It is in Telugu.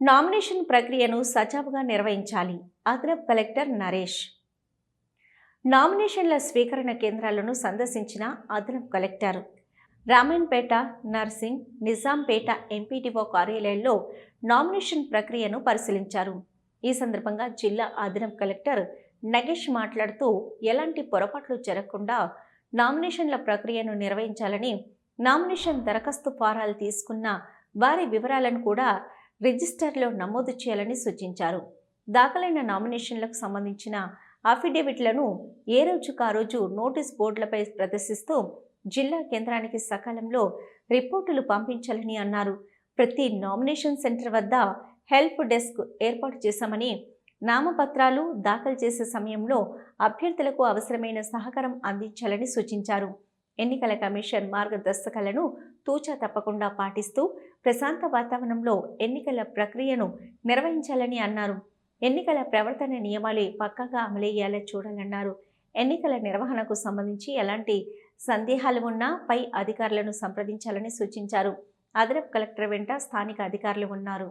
నామినేషన్ ప్రక్రియను సజావుగా నిర్వహించాలి. అదనపు కలెక్టర్ నరేష్. నామినేషన్ల స్వీకరణ కేంద్రాలను సందర్శించిన అదనపు కలెక్టర్. రామాయణపేట నర్సింగ్ నిజాంపేట ఎంపీటీఓ కార్యాలయంలో నామినేషన్ ప్రక్రియను పరిశీలించారు. ఈ సందర్భంగా జిల్లా అదనపు కలెక్టర్ నగేష్ మాట్లాడుతూ ఎలాంటి పొరపాట్లు జరగకుండా నామినేషన్ల ప్రక్రియను నిర్వహించాలని నామినేషన్ దరఖాస్తు ఫారాలు తీసుకున్న వారి వివరాలను కూడా రిజిస్టర్లో నమోదు చేయాలని సూచించారు. దాఖలైన నామినేషన్లకు సంబంధించిన అఫిడేవిట్లను ఏ రోజుకు ఆ రోజు నోటీస్ బోర్డులపై ప్రదర్శిస్తూ జిల్లా కేంద్రానికి సకాలంలో రిపోర్టులు పంపించాలని అన్నారు. ప్రతి నామినేషన్ సెంటర్ వద్ద హెల్ప్ డెస్క్ ఏర్పాటు చేశామని నామపత్రాలు దాఖలు చేసే సమయంలో అభ్యర్థులకు అవసరమైన సహకారం అందించాలని సూచించారు. ఎన్నికల కమిషన్ మార్గదర్శకాలను తూచా తప్పకుండా పాటిస్తూ ప్రశాంత వాతావరణంలో ఎన్నికల ప్రక్రియను నిర్వహించాలని అన్నారు. ఎన్నికల ప్రవర్తన నియమాలే పక్కాగా అమలయ్యేలా చూడాలన్నారు. ఎన్నికల నిర్వహణకు సంబంధించి ఎలాంటి సందేహాలు ఉన్నా పై అధికారులను సంప్రదించాలని సూచించారు. అదనపు కలెక్టర్ వెంట స్థానిక అధికారులు ఉన్నారు.